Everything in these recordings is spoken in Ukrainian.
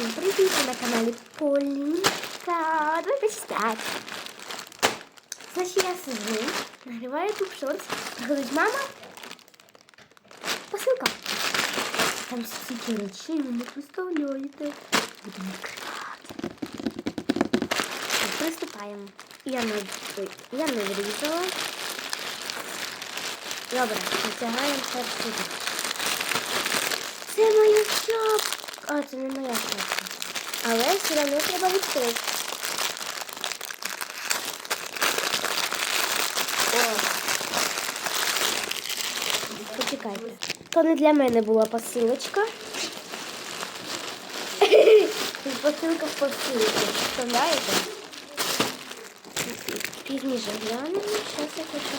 Всім привіт ви на каналі Полінка 25. Значить я сижу, нагріваю тут шорт, говорить, мама, посилка. Там стільки речей, ви не представляєте. Будемо відкривати. Так, Приступаємо. Я не, ой, я не врізала. Добре, натягаємо перший ряд. Це моя шапка. А, це не моя шапка. Але все одно треба відкрити. О. Почекайте. То не для мене була посилочка. Посилка в посилці. Представляєте? Пізніше глянемо. Зараз я хочу.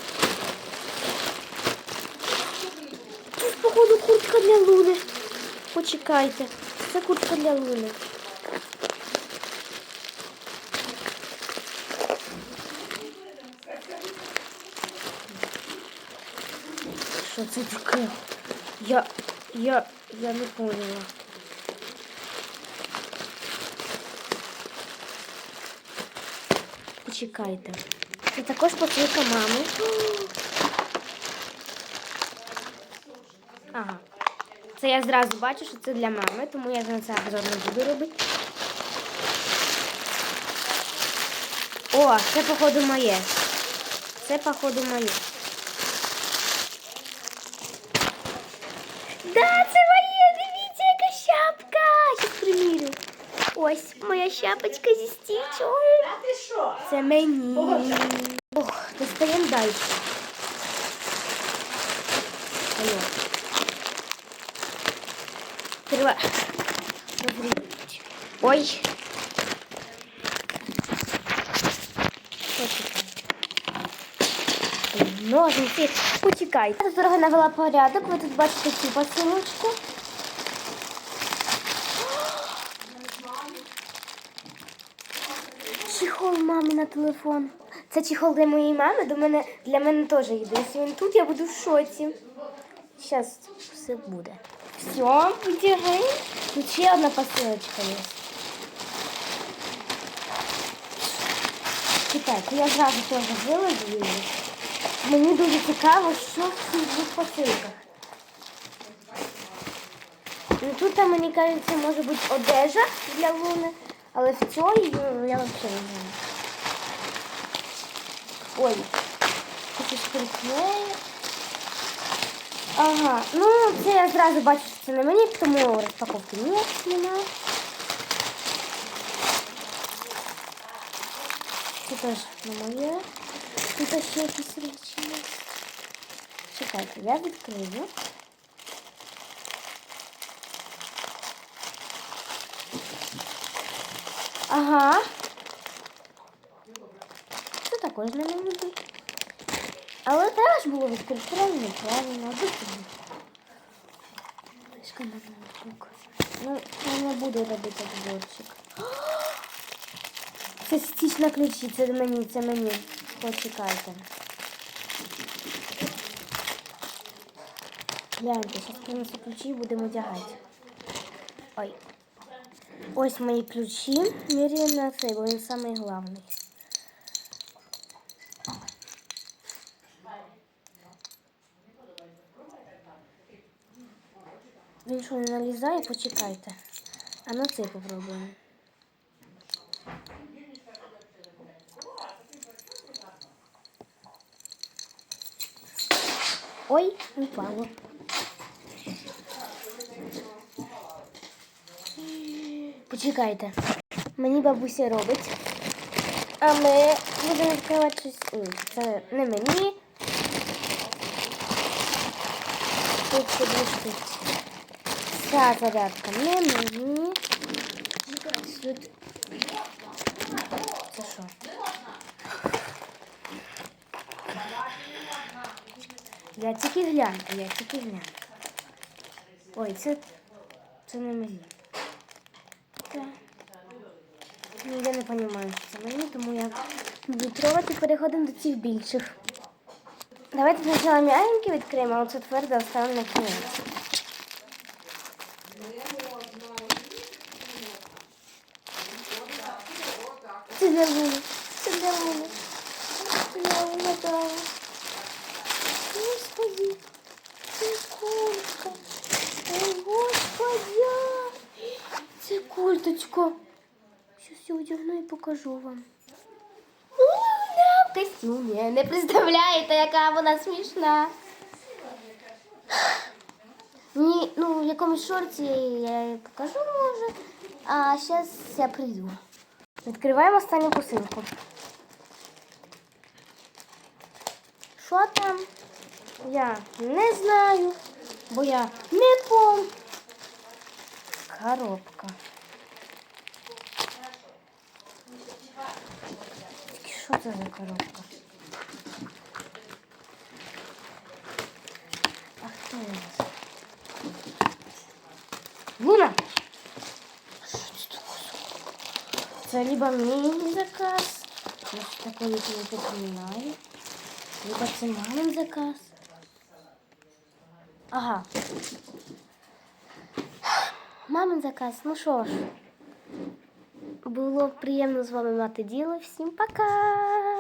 Походу, куртка для Луни. Почекайте. Це куртка для Луни. Що це таке? Я. Я. Я не поняла. Почекайте. Це також посилка мами. Ага. Це я зразу бачу, що це для мами, тому я на це обзор не буду робити. О, це походу моє. Це походу моє. Да, це моє! Дивіться, яка шапка! Щас примірю. Ось моя шапочка зі стічом. Це мені. Ох, достаємо далі. Алло. Перева... Ой. Ножниці. Почекай. Я тут дорога навела порядок. Ви тут бачите цю посилочку. Чехол мамі на телефон. Це чехол для моєї мами, до мене, для мене теж йде. Якщо він тут, я буду в шоці. Зараз все буде. Все, витягаємо. Тут ще одна посилочка є. Чекайте, я зразу теж виложу її. Мені дуже цікаво, що в цих посилках. Ну, тут, мені кажеться, може бути одежа для Луни, але в цій ну, я взагалі не знаю. Ой, це ж приклею. Ага, ну це я зразу бачу, це не мені, тому розпаковки ні, немає. Це теж не моє. Тут ще якісь речі є. Чекайте, я відкрию. Ага. Це також не мені. Але теж було відкрити правильно, правильно, а ноутбук. Ну, я не буду робити обзорчик. Це стіч ключі, це мені, це мені. Почекайте. Гляньте, зараз принесу ключі і будемо одягати. Ой. Ось мої ключі. Міряємо на цей, бо він самий. Він що не налізає, почекайте. А на цей попробуємо. Ой, упало. Почекайте. Мені бабуся робить. А ми будемо відкривати щось. Ні, це не мені. Тут штуки. Ця зарядка не мені. Тут... Це? Я тільки гляньте, я тільки гляньте. Ой, це, це не мені. Це... Ну, я не розумію, що це мені, тому я буду пробувати переходимо до цих більших. Давайте спочатку м'ягенькі відкриємо, а оце тверде оставимо на кінець. Для Луни. Це для угадала. Господи, це. Ой, господи. Це кольточка. Щось я одягну і покажу вам. В костюмі. Не представляєте, яка вона смішна. Ні, ну в якомусь шорті я покажу може. А зараз я прийду. Відкриваємо останню посилку. Що там? Я не знаю, бо я не пом. Коробка. Що це за коробка? А хто у нас? Луна! Що це Це либо мини-заказ, ж такого не припоминаю, либо це мамин заказ. Ага. Мамин заказ. Ну що ж, було приємно з вами мати діло. Всім пока!